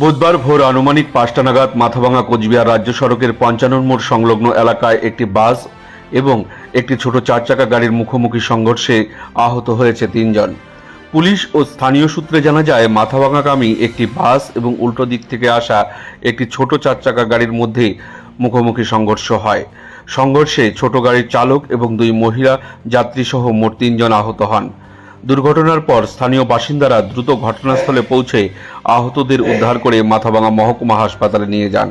বুধবার ভোর আনুমানিক পাঁচটা নাগাদ মাথাভাঙা কোচবিহার রাজ্য সড়কের পঞ্চানন মোড় সংলগ্ন এলাকায় একটি বাস এবং একটি ছোট চার চাকা গাড়ির মুখোমুখি সংঘর্ষে আহত হয়েছে তিনজন। পুলিশ ও স্থানীয় সূত্রে জানা যায়, মাথাভাঙাগামী একটি বাস এবং উল্টো দিক থেকে আসা একটি ছোট চার চাকা গাড়ির মধ্যে মুখোমুখি সংঘর্ষ হয়। সংঘর্ষে ছোট গাড়ির চালক এবং দুই মহিলা, যাত্রীসহ মোট তিনজন আহত হন। দুর্ঘটনার পর স্থানীয় বাসিন্দারা দ্রুত ঘটনাস্থলে পৌঁছে আহতদের উদ্ধার করে মাথাভাঙা মহকুমা হাসপাতালে নিয়ে যান।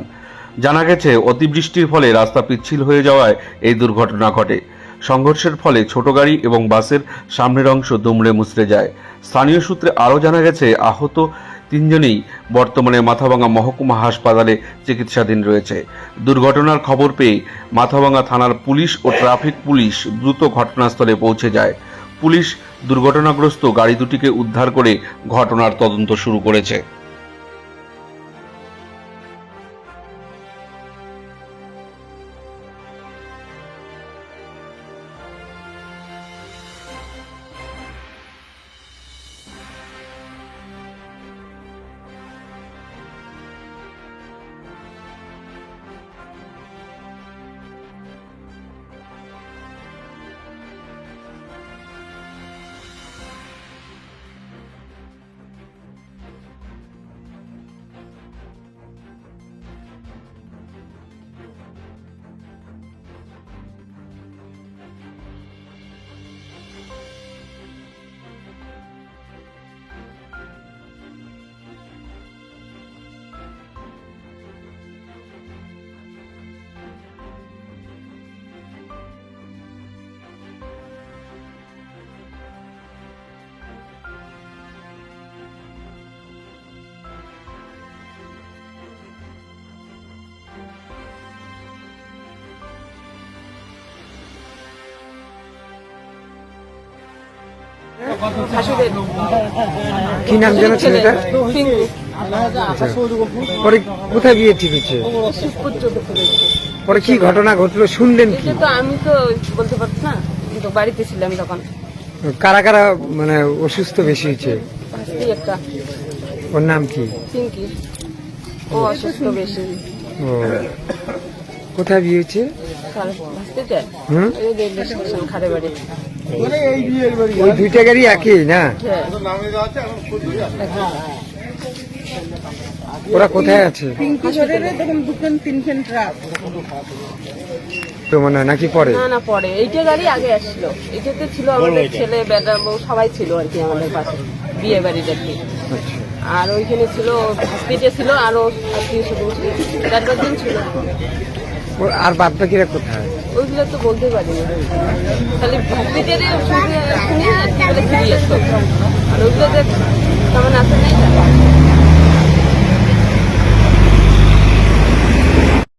জানা গেছে, অতিবৃষ্টির ফলে রাস্তা পিচ্ছিল হয়ে যাওয়ায় এই দুর্ঘটনা ঘটে। সংঘর্ষের ফলে ছোট গাড়ি এবং বাসের সামনের অংশ দুমড়ে মুচড়ে যায়। স্থানীয় সূত্রে আরও জানা গেছে, আহত তিনজনেই বর্তমানে মাথাভাঙা মহকুমা হাসপাতালে চিকিৎসাধীন রয়েছে। দুর্ঘটনার খবর পেয়ে মাথাভাঙা থানার পুলিশ ও ট্রাফিক পুলিশ দ্রুত ঘটনাস্থলে পৌঁছে যায়। পুলিশ দুর্ঘটনাগ্রস্ত গাড়ি দুটিকে উদ্ধার করে ঘটনার তদন্ত শুরু করেছে। কি নাম যেন ছেলেটা পরে কোথায় বিয়ে ঠিক হচ্ছে পরে কি ঘটনা ঘটলো শুনলেন কি? তো আমি তো বলতে পারছি না। কিন্তু বাড়িতে ছিলাম তখন। কারা কারা মানে অসুস্থ বেশি হয়েছে? ওর নাম কি? ও অসুস্থ বেশি। ও। কোথায় বিয়ে হচ্ছে হুম? বাড়ি। ওই দুইটা গাড়ি একই না? হ্যাঁ ওরা কোথায় আছে? তো মনে হয় নাকি পরে? না না পরে। এইটা গাড়ি আগে আসছিল। এইটাতে ছিল আমাদের ছেলে বেটা বউ সবাই ছিল আর কি আমাদের পাশে বিয়ে বাড়ির আর কি। আচ্ছা। আর ওইখানে ছিল হসপিটাল ছিল আরও আত্মীয় স্বজন ছিল চার ছিল। আর বাদ বাকিরা কোথায় ওইগুলো তো বলতে পারি খালি হসপিটালে শুনে আর ওইগুলো তো যে কেমন আছে